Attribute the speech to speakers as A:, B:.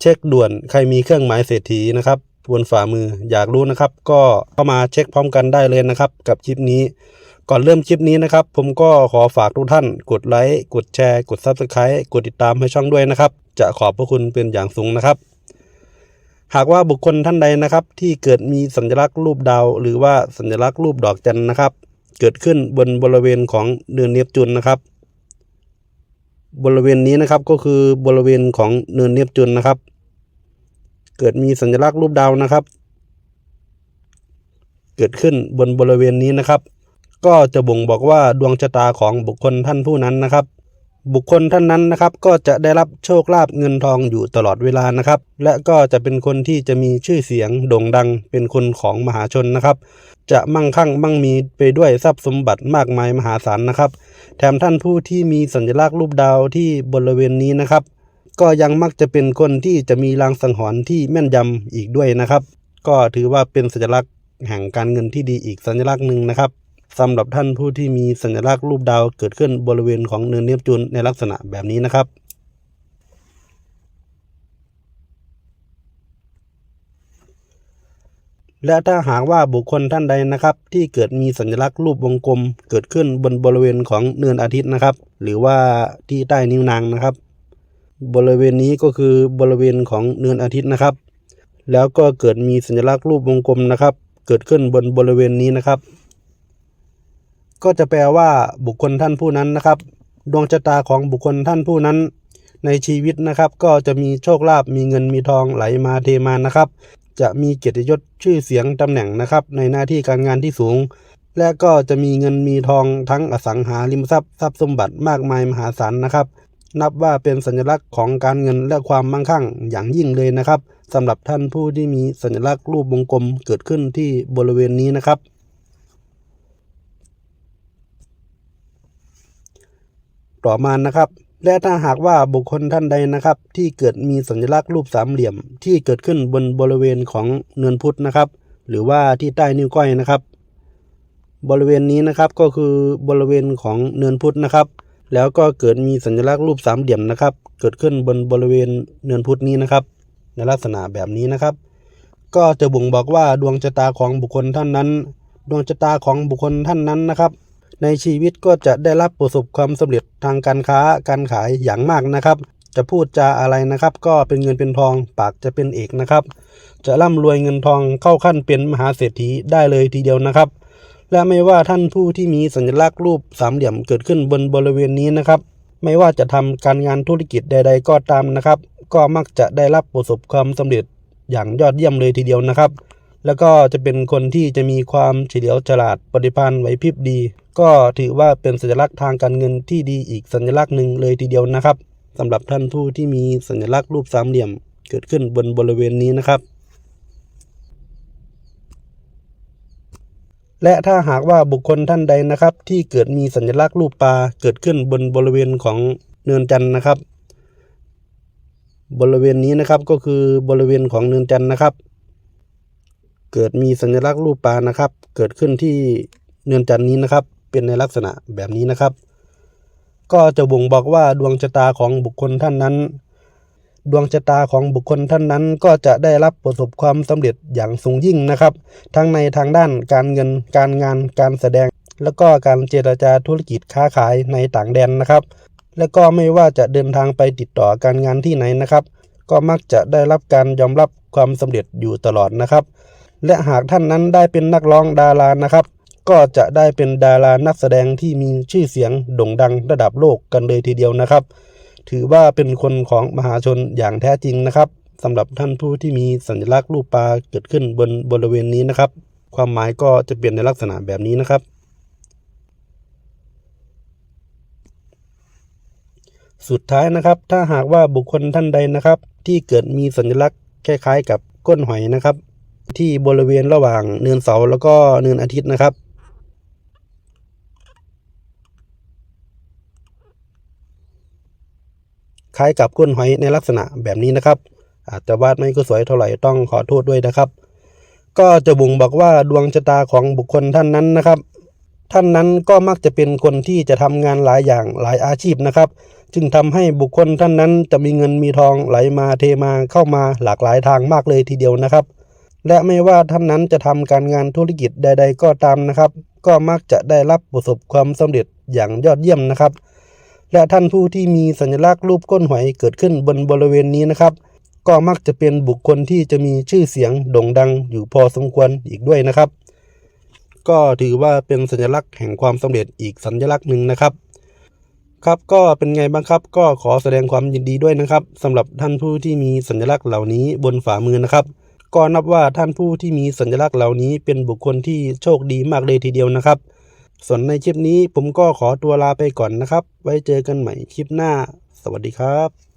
A: เช็คด่วนใครมีเครื่องหมายเศรษฐีนะครับบนฝ่ามืออยากรู้นะครับ ก็เข้ามาเช็คพร้อมกันได้เลยนะครับ กับคลิปนี้ ก่อนเริ่มคลิปนี้นะครับ ผมก็ขอฝากทุกท่าน กดไลค์กดแชร์ กด Subscribe กดติดตามให้ช่องด้วยนะครับ จะขอบพระคุณเป็นอย่างสูงนะครับ หากว่าบุคคลท่านใดนะครับ ที่เกิดมีสัญลักษณ์รูปดาว หรือว่าสัญลักษณ์รูปดอกจันนะครับ เกิดขึ้นบนบริเวณของเนินเนปจูนนะครับ บริเวณนี้นะครับก็คือบริเวณของเนินเนปจุนนะครับ เกิดมีสัญลักษณ์รูปดาวนะครับ เกิดขึ้นบนบริเวณนี้นะครับ ก็จะบ่งบอกว่าดวงชะตาของบุคคลท่านผู้นั้นนะครับ บุคคลท่านนั้นนะครับก็จะได้รับโชคลาภเงินทองอยู่ตลอดเวลานะครับ และก็จะเป็นคนที่จะมีชื่อเสียงโด่งดังเป็นคนของมหาชนนะครับ จะมั่งคั่งมั่งมีไปด้วยทรัพย์สมบัติมากมายมหาศาลนะครับ แถมท่านผู้ที่มีสัญลักษณ์รูปดาวที่บริเวณนี้นะครับ ก็ยังมักจะเป็นคนที่จะมีลางสังหรณ์ที่แม่นยำอีกด้วยนะครับ ก็ถือว่าเป็นสัญลักษณ์แห่งการเงินที่ดีอีกสัญลักษณ์หนึ่งนะครับ สำหรับท่านผู้ที่มีสัญลักษณ์รูปดาวเกิดขึ้นบริเวณของเนินเนปจูนในลักษณะแบบนี้นะครับ และถ้าหากว่าบุคคลท่านใดนะครับ ที่เกิดมีสัญลักษณ์รูปวงกลม เกิดขึ้นบนบริเวณของเนินอาทิตย์นะครับ หรือว่าที่ใต้นิ้วนางนะครับ บริเวณนี้ก็คือบริเวณของเนินอาทิตย์นะครับ แล้วก็เกิดมีสัญลักษณ์รูปวงกลมนะครับ เกิดขึ้นบนบริเวณนี้นะครับ ก็จะแปลว่าบุคคลท่านผู้นั้นนะครับ ดวงชะตาของบุคคลท่านผู้นั้น ในชีวิตนะครับ ก็จะมีโชคลาภมีเงินมีทองไหลมาเทมานะครับ จะมีเกียรติยศชื่อเสียงตำแหน่งนะครับ ในหน้าที่การงานที่สูง และก็จะมีเงินมีทองทั้งอสังหาริมทรัพย์ทรัพย์สมบัติมากมายมหาศาลนะครับ นับว่าเป็นสัญลักษณ์ของการเงินและความมั่งคั่งอย่างยิ่งเลยนะครับสำหรับท่านผู้ที่มีสัญลักษณ์รูปวงกลมเกิดขึ้นที่บริเวณนี้นะครับ ต่อมานะครับ และถ้าหากว่าบุคคลท่านใดนะครับ ที่เกิดมีสัญลักษณ์รูปสามเหลี่ยม ที่เกิดขึ้นบนบริเวณของเนินพุทธนะครับ หรือว่าที่ใต้นิ้วก้อยนะครับ บริเวณนี้นะครับก็คือบริเวณของเนินพุทธนะครับ แล้วก็เกิดมีสัญลักษณ์รูปสามเหลี่ยมนะครับ เกิดขึ้นบนบริเวณเนินพุทธนี้นะครับ ในลักษณะแบบนี้นะครับ ก็จะบ่งบอกว่าดวงชะตาของบุคคลท่านนั้น ดวงชะตาของบุคคลท่านนั้นนะครับ ในชีวิตก็จะได้รับประสบความสำเร็จทางการค้าการขายอย่างมากนะครับ จะพูดจาอะไรนะครับ ก็เป็นเงินเป็นทองปากจะเป็นเอกนะครับ จะร่ำรวยเงินทองเข้าขั้นเป็นมหาเศรษฐีได้เลยทีเดียวนะครับ และไม่ว่าท่านผู้ที่มีสัญลักษณ์รูปสามเหลี่ยมเกิดขึ้นบนบริเวณนี้นะครับ ไม่ว่าจะทำการงานธุรกิจใด ๆ ก็ตามนะครับ ก็มักจะได้รับประสบความสำเร็จอย่างยอดเยี่ยมเลยทีเดียวนะครับ แล้วก็จะเป็นคนที่จะมีความเฉลียวฉลาดปฏิภาณไหวพริบดี ก็ถือว่าเป็นสัญลักษณ์ทางการเงินที่ดีอีกสัญลักษณ์หนึ่งเลยทีเดียวนะครับสำหรับท่านผู้ที่มีสัญลักษณ์รูปสามเหลี่ยม เกิดขึ้นบนบริเวณนี้นะครับ และถ้าหากว่าบุคคลท่านใดนะครับ ที่เกิดมีสัญลักษณ์รูปปลาเกิดขึ้นบนบริเวณของเนินจันทร์นะครับ บริเวณนี้นะครับก็คือบริเวณของเนินจันทร์นะครับ เกิดมีสัญลักษณ์รูปปลานะครับ เกิดขึ้นที่เนินจันทร์นี้นะครับ เป็นในลักษณะแบบนี้นะครับ ก็จะบ่งบอกว่าดวงชะตาของบุคคลท่านนั้น ดวงชะตาของบุคคลท่านนั้น ก็จะได้รับประสบความสำเร็จอย่างสูงยิ่งนะครับ ทั้งในทางด้านการเงิน การงาน การแสดง แล้วก็การเจรจาธุรกิจค้าขายในต่างแดนนะครับ และก็ไม่ว่าจะเดินทางไปติดต่อการงานที่ไหนนะครับ ก็มักจะได้รับการยอมรับความสำเร็จอยู่ตลอดนะครับ และหากท่านนั้นได้เป็นนักร้องดารานะครับ ก็จะได้เป็นดารานักแสดงที่มีชื่อเสียงโด่งดังระดับโลกกันเลยทีเดียวนะครับ ถือว่าเป็นคนของมหาชนอย่างแท้จริงนะครับสำหรับท่านผู้ที่มีสัญลักษณ์รูปปลาเกิดขึ้นบนบริเวณนี้นะครับ ความหมายก็จะเปลี่ยนในลักษณะแบบนี้นะครับสุดท้ายนะครับ ถ้าหากว่าบุคคลท่านใดนะครับ ที่เกิดมีสัญลักษณ์คล้ายๆ กับก้นหอยนะครับ ที่บริเวณระหว่างเนินเสาแล้วก็เนินอาทิตย์นะครับ คล้ายกับก้นหอยในลักษณะแบบนี้นะครับ อาจจะวาดไม่ก็สวยเท่าไหร่ต้องขอโทษด้วยนะครับ ก็จะบ่งบอกว่าดวงชะตาของบุคคลท่านนั้นนะครับ ท่านนั้นก็มักจะเป็นคนที่จะทำงานหลายอย่างหลายอาชีพนะครับ จึงทำให้บุคคลท่านนั้นจะมีเงินมีทองไหลมาเทมาเข้ามาหลากหลายทางมากเลยทีเดียวนะครับ และไม่ว่าท่านนั้นจะทำการงานธุรกิจใด ๆ ก็ตามนะครับ ก็มักจะได้รับประสบความสำเร็จอย่างยอดเยี่ยมนะครับ และท่านผู้ที่มีสัญลักษณ์รูปก้นหอยเกิดขึ้นบนบริเวณนี้นะครับ ก็มักจะเป็นบุคคลที่จะมีชื่อเสียงโด่งดังอยู่พอสมควรอีกด้วยนะครับ ก็ถือว่าเป็นสัญลักษณ์แห่งความสำเร็จอีกสัญลักษณ์หนึ่งนะครับครับก็เป็นไงบ้างครับ ก็ขอแสดงความยินดีด้วยนะครับสำหรับท่านผู้ที่มีสัญลักษณ์เหล่านี้บนฝ่ามือนะครับ ก็นับว่าท่านผู้ที่มีสัญลักษณ์เหล่านี้เป็นบุคคลที่โชคดีมากเลยทีเดียวนะครับ ส่วนในคลิปนี้ผมก็ขอตัวลาไปก่อนนะครับ ไว้เจอกันใหม่คลิปหน้า สวัสดีครับ